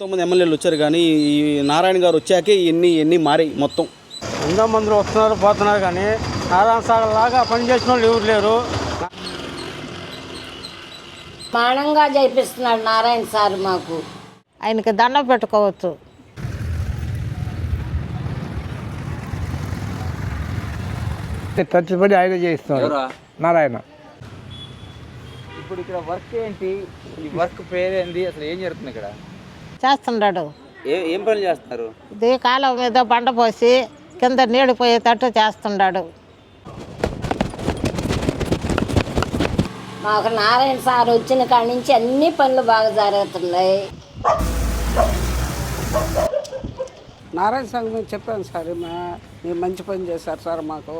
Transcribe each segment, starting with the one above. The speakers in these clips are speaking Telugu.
ఎంతోమంది ఎమ్మెల్యేలు వచ్చారు కానీ ఈ నారాయణ గారు వచ్చాకే ఇవన్నీ ఇవన్నీ మారాయి మొత్తం? ఎంతో మంది వస్తున్నారు పోతున్నారు కానీ నారాయణ సాగర్ లాగా పనిచేసిన వాళ్ళు ఎవరు లేరు. మానంగా చేపిస్తున్నాడు నారాయణ సార్ మాకు. ఆయనకి దండం పెట్టుకోవచ్చు. ఖర్చుపడి ఆయన చేయిస్తున్నారు నారాయణ. ఇప్పుడు ఇక్కడ వర్క్ ఏంటి? ఈ వర్క్ పేరేంది? అసలు ఏం జరుగుతుంది ఇక్కడ? చేస్తున్నాడు. ఏ ఏం పనులు చేస్తున్నారు? ఇది కాలువ మీద బండ పోసి కింద నీళ్ళు పోయేటట్టు చేస్తున్నాడు. మాకు నారాయణ సార్ వచ్చిన కాడి నుంచి అన్ని పనులు బాగా జరుగుతున్నాయి. నారాయణ సంఘం మీద చెప్పాను సార్ మా మీరు మంచి పని చేశారు సార్ మాకు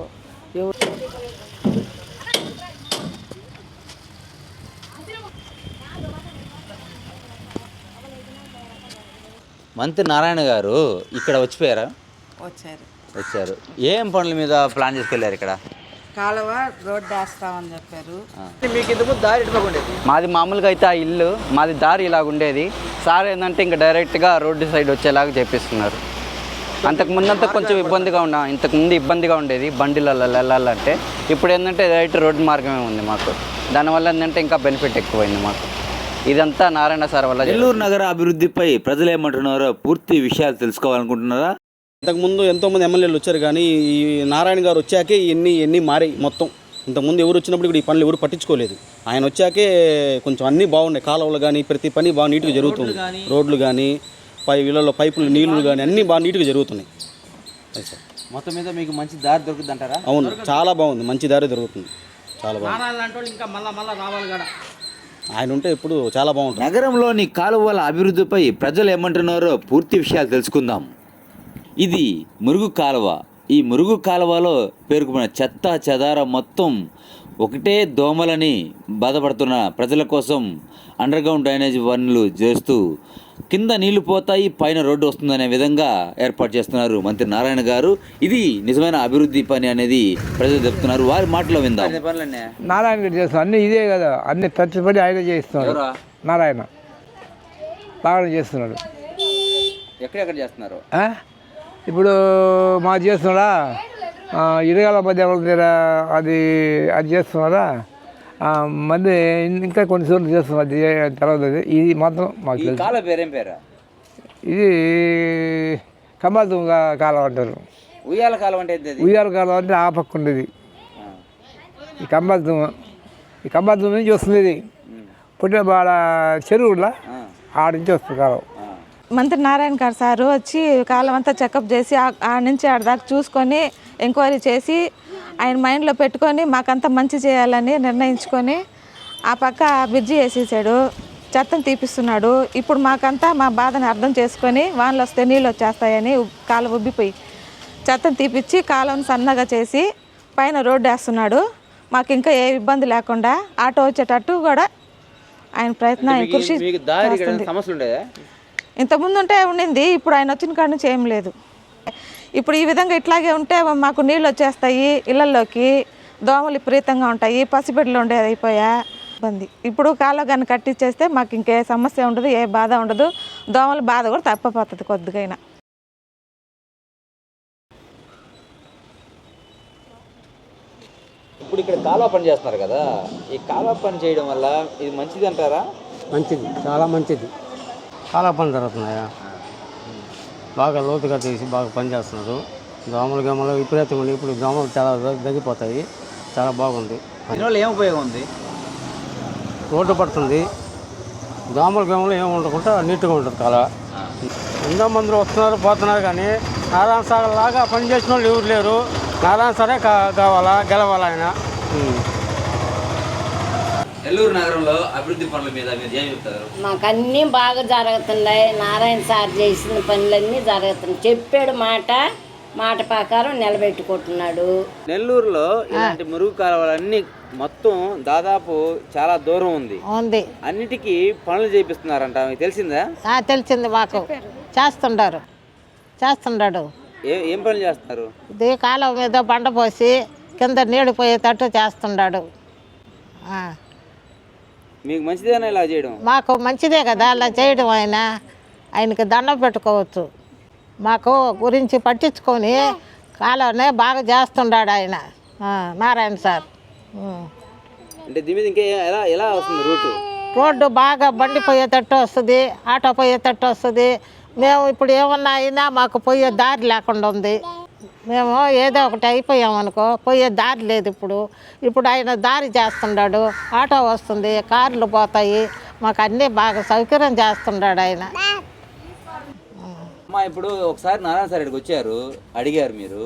ఎవరు మంత్రి నారాయణ గారు ఇక్కడ వచ్చిపోయారా? వచ్చారు. వచ్చారు. ఏం పనుల మీద ప్లాన్ చేసుకెళ్ళారు ఇక్కడ? కాలువ రోడ్డు వేస్తామని చెప్పారు. మీకు ఇంతకు దారి మాది మామూలుగా అయితే ఆ ఇల్లు మాది దారి ఇలాగ ఉండేది. సార్ ఏంటంటే ఇంకా డైరెక్ట్గా రోడ్డు సైడ్ వచ్చేలాగా చేపిస్తున్నారు. అంతకు ముందంతా కొంచెం ఇబ్బందిగా ఉన్నా ఇంతకు ముందు ఇబ్బందిగా ఉండేది బండిలలో వెళ్ళాలంటే ఇప్పుడు ఏంటంటే డైరెక్ట్ రోడ్డు మార్గమే ఉంది మాకు. దానివల్ల ఏంటంటే ఇంకా బెనిఫిట్ ఎక్కువైంది మాకు. ఇదంతా నారాయణ సార్ వల్ల జరిగింది. నెల్లూరు నగర అభివృద్ధిపై ప్రజలు ఏమంటున్నారో పూర్తి విషయాలు తెలుసుకోవాలనుకుంటున్నారా? ఇంతకుముందు ఎంతోమంది ఎమ్మెల్యేలు వచ్చారు కానీ ఈ నారాయణ గారు వచ్చాకే ఇవన్నీ ఇవన్నీ మారాయి మొత్తం. ఇంతకుముందు ఎవరు వచ్చినప్పుడు ఇక్కడ ఈ పనులు ఎవరు పట్టించుకోలేదు. ఆయన వచ్చాకే కొంచెం అన్నీ బాగున్నాయి. కాలువలు కానీ ప్రతి పని బాగా నీట్గా జరుగుతుంది. రోడ్లు కానీ పై వీళ్ళలో పైపులు నీళ్ళు కానీ అన్నీ బాగా నీట్గా జరుగుతున్నాయి. మొత్తం మీద మీకు మంచి దారి దొరుకుతుంది అంటారా అవును చాలా బాగుంది. మంచి దారి దొరుకుతుంది. చాలా బాగుంది. ఇంకా మళ్ళా మళ్ళా రావాలి కదా. ఆయన ఉంటే ఇప్పుడు చాలా బాగుంటుంది. నగరంలోని కాలువల అభివృద్ధిపై ప్రజలు ఏమంటున్నారో పూర్తి విషయాలు తెలుసుకుందాం. ఇది మురుగు కాలువ. ఈ మురుగు కాలువలో పేర్కొన్న చెత్త చెదారం మొత్తం ఒకటే దోమలని బాధపడుతున్న ప్రజల కోసం అండర్ గ్రౌండ్ డ్రైనేజ్ పనులు చేస్తూ కింద నీళ్ళు పోతాయి పైన రోడ్డు వస్తుందనే విధంగా ఏర్పాటు చేస్తున్నారు మంత్రి నారాయణ గారు. ఇది నిజమైన అభివృద్ధి పని అనేది ప్రజలు చెప్తున్నారు. వారి మాటలో విందాం. నారాయణ గారు చేస్తున్నారు అన్ని ఇదే కదా. అన్ని ఖర్చుపడి ఆయన చేయిస్తున్నాడు. ఎవరా? నారాయణ. బాగానే చేస్తున్నాడు. ఎక్కడెక్కడ చేస్తున్నారు? ఆ? ఇప్పుడు మా చేస్తున్నాడా? ఇరగాల మధ్య వాళ్ళ దగ్గర అది అది చేస్తున్నారా? మళ్ళీ ఇంకా కొన్ని చోట్ల చేస్తున్నారు అది అది. ఇది మాత్రం మాకు తెలుసు. కాల పేరేం పేరా? ఇది కమాల్తుంగ కాలం అంటారు. ఉయ్యాల కాలం అంటే ఉయ్యాల కాలం అంటే ఆ పక్క ఉండేది. ఈ కంబాల్తుమ ఈ కంబాల్తుమ నుంచి వస్తుంది ఇది. పుట్టిన బాడ చెరువులా ఆడ నుంచి వస్తుంది కాలం. మంత్రి నారాయణ గారు సారు వచ్చి కాలం అంతా చెకప్ చేసి ఆ- నుంచి ఆడ దాకా చూసుకొని ఎంక్వైరీ చేసి ఆయన మైండ్లో పెట్టుకొని మాకంతా మంచి చేయాలని నిర్ణయించుకొని ఆ పక్క బ్రిడ్జి వేసేసాడు. చెత్తను తీపిస్తున్నాడు. ఇప్పుడు మాకంతా మా బాధని అర్థం చేసుకొని వానలు వస్తే నీళ్ళు వచ్చేస్తాయని కాలువ ఉబ్బిపోయి చెత్తను తీపిచ్చి కాలువను సన్నగా చేసి పైన రోడ్డు వేస్తున్నాడు. మాకు ఇంకా ఏ ఇబ్బంది లేకుండా ఆటో వచ్చేటట్టు కూడా ఆయన ప్రయత్నం ఆయన కృషి ఇంతకుముందు ఉంటే ఉండింది ఇప్పుడు ఆయన వచ్చిన కాడ నుంచి ఏం లేదు. ఇప్పుడు ఈ విధంగా ఇట్లాగే ఉంటే మాకు నీళ్ళు వచ్చేస్తాయి ఇళ్ళల్లోకి దోమలు విపరీతంగా ఉంటాయి పసిబిడ్డలు ఉండేది అయిపోయా ఇబ్బంది. ఇప్పుడు కాలో కానీ కట్టించేస్తే మాకు ఇంకే సమస్య ఉండదు ఏ బాధ ఉండదు దోమల బాధ కూడా తప్పిపోతుంది కొద్దిగైనా. ఇప్పుడు ఇక్కడ కాలువ పని చేస్తున్నారు కదా ఈ కాలువ పని చేయడం వల్ల ఇది మంచిది అంటారా? మంచిది చాలా మంచిది. చాలా పని జరుగుతున్నాయా? బాగా లోతుగా తీసి బాగా పని చేస్తున్నారు దోమలు గమలు విపరీతంగా ఉన్నాయి. ఇప్పుడు దోమలు చాలా తగ్గిపోతాయి. చాలా బాగుంది. ఏం ఉపయోగం ఉంది? రోడ్డు పడుతుంది. దోమలు గమలు ఏమి ఉండకుండా నీట్గా ఉంటుంది కాలా. ఎంతో మంది వస్తున్నారు పోతున్నారు కానీ నారాయణ సాగర్ లాగా పనిచేసిన వాళ్ళు ఎవరు లేరు. నారాయణ సారే కా కావాలా గెలవాలా ఆయన. నెల్లూరు నగరంలో అభివృద్ధి పనుల మీద మీరు ఏం చెప్తారు? మాకు అన్నీ బాగా జరుగుతున్నాయి. నారాయణ సార్ చేసిన పనులన్నీ జరుగుతున్నాయి. చెప్పాడు మాట మాట ప్రకారం నిలబెట్టుకుంటున్నాడు. నెల్లూరులో ఇలాంటి మురుగు కాలువలన్నీ మొత్తం దాదాపు చాలా దూరం ఉంది. ఉంది. అన్నిటికీ పనులు చేపిస్తున్నారంట. మీకు తెలిసిందా? తెలిసింది మాకు. చేస్తుండారు. చేస్తున్నాడు ఏ పనులు చేస్తున్నారు? ఇది కాలువ మీద బండ పోసి కింద నీళ్ళు పోయేటట్టు చేస్తున్నాడు ఆ. మీకు మంచిదేనా ఇలా చేయడం? మాకు మంచిదే కదా అలా చేయడం ఆయన. ఆయనకి దండం పెట్టుకోవచ్చు. మాకు గురించి పట్టించుకొని కాలంనే బాగా చేస్తున్నాడు ఆయన. నారాయణ సార్. అంటే దీని మీద ఇంకా ఎలా ఎలా వస్తుంది రూటు? రోడ్డు బాగా బండి పోయేటట్టు వస్తుంది ఆటో పోయేటట్టు వస్తుంది. మేము ఇప్పుడు ఏమన్నా అయినా మాకు పోయే దారి లేకుండా ఉంది. మేము ఏదో ఒకటి అయిపోయాం అనుకో పోయే దారి లేదు ఇప్పుడు. ఇప్పుడు ఆయన దారి చేస్తున్నాడు ఆటో వస్తుంది కార్లు పోతాయి మాకు అన్నీ బాగా సౌకర్యం చేస్తున్నాడు ఆయన. అమ్మా ఇప్పుడు ఒకసారి నారాయణ సార్ ఇక్కడికి వచ్చారు అడిగారు మీరు.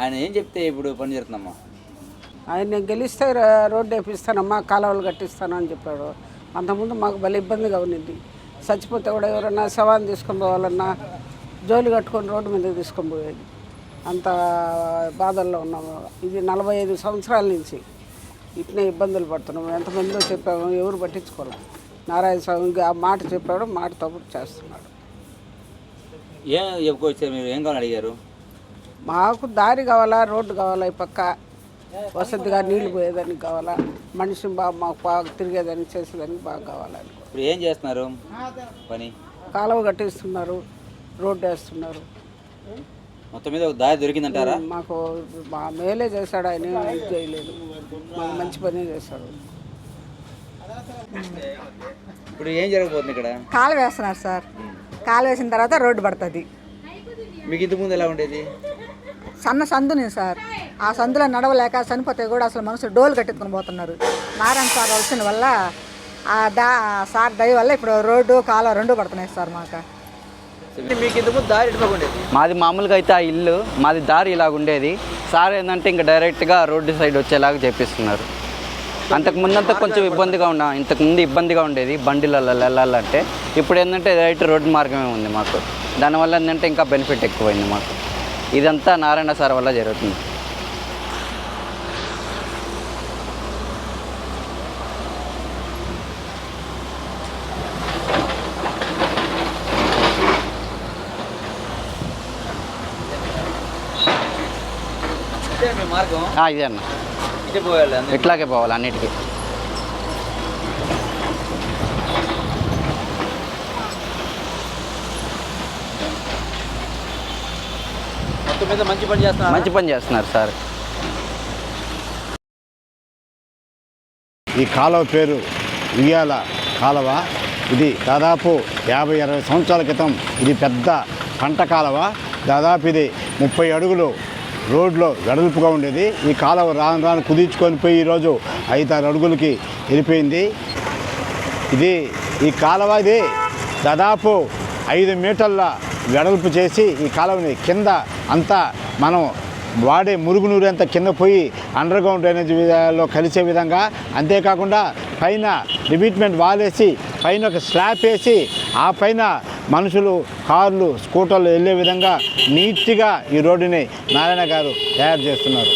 ఆయన ఏం చెప్తే ఇప్పుడు పని జరుగుతుందమ్మా ఆయన నేను గెలిస్తే రోడ్డు వేపిస్తానమ్మా కాలువలు కట్టిస్తాను అని చెప్పాడు. అంతకుముందు మాకు భలే ఇబ్బందిగా ఉన్నింది. చచ్చిపోతే కూడా ఎవరన్నా శవాన్ని తీసుకొని పోవాలన్నా జోలు కట్టుకొని రోడ్డు మీదకి తీసుకొని పోయేది. అంత బాధల్లో ఉన్నాము ఇది నలభై ఐదు సంవత్సరాల నుంచి ఇట్నే ఇబ్బందులు పడుతున్నాము ఎంతమందిలో చెప్పాము ఎవరు పట్టించుకోరు. నారాయణ స్వామి ఆ మాట చెప్పాడు మాట తప్పుడు చేస్తున్నాడు. ఏం మీరు? ఏం కావాలని అడిగారు? మాకు దారి కావాలా రోడ్డు కావాలా ఈ పక్క? వసతిగా నీళ్ళు పోయేదానికి కావాలా? మనిషి బాగా మాకు బాగా తిరిగేదానికి చేసేదానికి బాగా కావాలని ఇప్పుడు ఏం చేస్తున్నారు? పని? కాలువ కట్టిస్తున్నారు రోడ్డు వేస్తున్నారు. మొత్తం మీద ఒక దారి దొరికిందంటారా? మాకు మా మేలే చేశాడు ఆయన ఏం చేయలేదు. మాకు మంచి పనే చేశాడు. ఇప్పుడు ఏం జరగబోతుంది ఇక్కడ? కాలు వేస్తున్నారు సార్. కాలు వేసిన తర్వాత రోడ్డు పడుతుంది. మీకు ఇంత ముందు ఎలా ఉండేది? సన్న సందుని సార్. ఆ సందులో నడవలేక చనిపోతే కూడా అసలు మనుషులు డోలు కట్టెత్తుకొని పోతున్నారు. నారాయణ సార్ వచ్చిన వల్ల ఆ దా సార్ దయ వల్ల ఇప్పుడు రోడ్డు కాలువ రెండు పడుతున్నాయి సార్ మాకు. మీకు దారి ఉండేది? మాది మామూలుగా అయితే ఆ ఇల్లు మాది దారి ఇలాగ ఉండేది. సార్ ఏంటంటే ఇంకా డైరెక్ట్గా రోడ్డు సైడ్ వచ్చేలాగా చేపిస్తున్నారు అంతకు ముందంతా కొంచెం ఇబ్బందిగా ఉన్నా ఇంతకు ముందు ఇబ్బందిగా ఉండేది బండిలలో వెళ్ళాలంటే ఇప్పుడు ఏంటంటే డైరెక్ట్ రోడ్డు మార్గమే ఉంది మాకు. దానివల్ల ఏంటంటే ఇంకా బెనిఫిట్ ఎక్కువైంది మాకు. ఇదంతా నారాయణ సార్ వల్ల జరుగుతుంది. మార్గం? ఆ, ఇదే అన్న. ఇటే. ఇట్లాగే పోవాలి అన్నిటికీ. మీద మంచి పని చేస్తున్నారు? మంచి పని చేస్తున్నారు సార్. ఈ కాలువ పేరు ఉయ్యాల కాలువ. ఇది దాదాపు యాభై అరవై సంవత్సరాల క్రితం ఇది పెద్ద పంట కాలువ. దాదాపు ఇది ముప్పై అడుగులు రోడ్లో వెడల్పుగా ఉండేది. ఈ కాలువ రాను రాను కుదించుకొని పోయి ఈరోజు ఐదారు అడుగులకి వెళ్ళిపోయింది. ఇది ఈ కాలువ ఇది దాదాపు ఐదు మీటర్ల వెడల్పు చేసి ఈ కాలువని కింద అంతా మనం వాడే మురుగునూరు అంతా కింద పోయి అండర్ గ్రౌండ్ కలిసే విధంగా అంతేకాకుండా పైన రిబీట్మెంట్ వాలేసి పైన ఒక స్లాబ్ వేసి ఆ పైన మనుషులు కార్లు స్కూటర్లు వెళ్ళే విధంగా నీట్గా ఈ రోడ్డుని నారాయణ గారు తయారు చేస్తున్నారు.